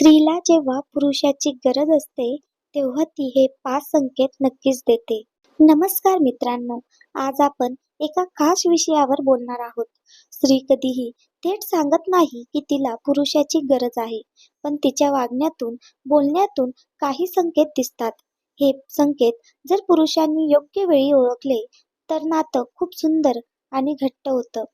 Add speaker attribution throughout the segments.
Speaker 1: स्त्रीला जेव्हा पुरुषाची गरज असते तेव्हा ती हे पाच संकेत नक्कीच देते. नमस्कार मित्रांनो आज आपण एका खास विषयावर बोलणार आहोत. स्त्री कधीही थेट सांगत नाही की तिला पुरुषाची गरज आहे पण तिच्या वागण्यातून बोलण्यातून काही संकेत दिसतात. हे संकेत जर पुरुषांनी योग्य वेळी ओळखले तर नातं खूप सुंदर आणि घट्ट होतं.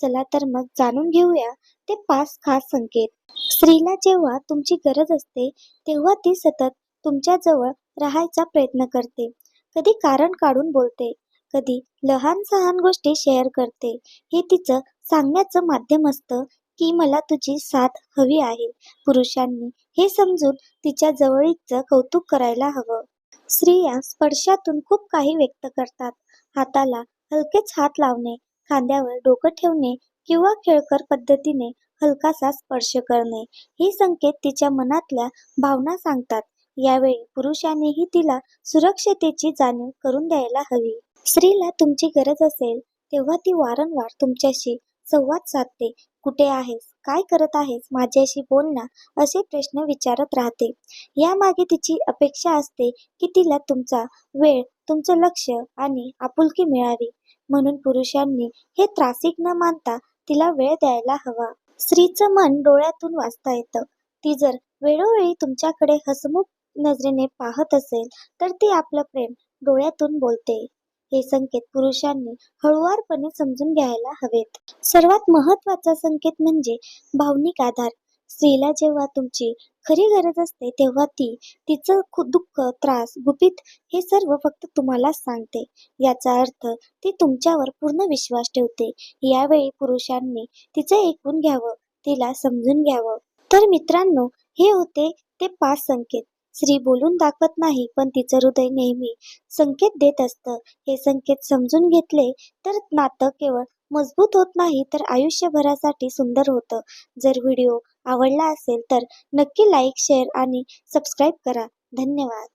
Speaker 1: चला तर मग जाणून घेऊया ते पाच खास संकेत. स्त्रीला जेव्हा तुमची गरज असते तेव्हा ती सतत तुमच्या जवळ राहायचा प्रयत्न करते. कधी कारण काढून बोलते कधी लहान सहान गोष्टी शेअर करते. हे तिचं सांगण्याचं माध्यम असतं की मला तुझी साथ हवी आहे. पुरुषांनी हे समजून तिच्या जवळीकचं कौतुक करायला हवं. स्त्रिया स्पर्शातून खूप काही व्यक्त करतात. हाताला हलकेच हात लावणे खांद्यावर डोकं ठेवणे किंवा खेळकर पद्धतीने हलकासा स्पर्श करणे हे संकेत तिच्या मनातल्या भावना सांगतात. यावेळी पुरुषानेही तिला सुरक्षतेची जाणीव करून द्यायला हवी. स्त्रीला तुमची गरज असेल तेव्हा ती वारंवार तुमच्याशी संवाद साधते. कुठे आहेस? काय करत आहेस? माझ्याशी बोल ना असे प्रश्न विचारत राहते. यामागे तिची अपेक्षा असते की तिला तुमचा वेळ तुमचं लक्ष आणि आपुलकी मिळावी. म्हणून पुरुषांनी हे त्रासिक न मानता तिला वेळ द्यायला हवा. स्त्रीचं मन डोळ्यातून वाचता येतं. ती जर वेळोवेळी तुमच्याकडे हसमुख नजरेने पाहत असेल तर ती आपलं प्रेम डोळ्यातून बोलते. हे संकेत पुरुषांनी हळुवारपणे समजून घ्यायला हवेत. सर्वात महत्त्वाचा संकेत म्हणजे भावनिक आधार. स्त्रीला जेव्हा तुमची खरी गरज असते तेव्हा ती तिचं दुःख त्रास गुपित हे सर्व फक्त तुम्हालाच सांगते. याचा अर्थ ती तुमच्यावर पूर्ण विश्वास ठेवते. यावेळी पुरुषांनी तिचं ऐकून घ्यावं तिला समजून घ्यावं. तर मित्रांनो हे होते ते पाच संकेत. स्त्री बोलून दाखवत नाही पण तिचं हृदय नेहमी संकेत देत असतं. हे संकेत समजून घेतले तर नातं केवळ मजबूत होत नाही तर आयुष्यभरासाठी सुंदर होतं. जर व्हिडिओ आवडला असेल तर नक्की लाईक शेअर आणि सबस्क्राईब करा. धन्यवाद.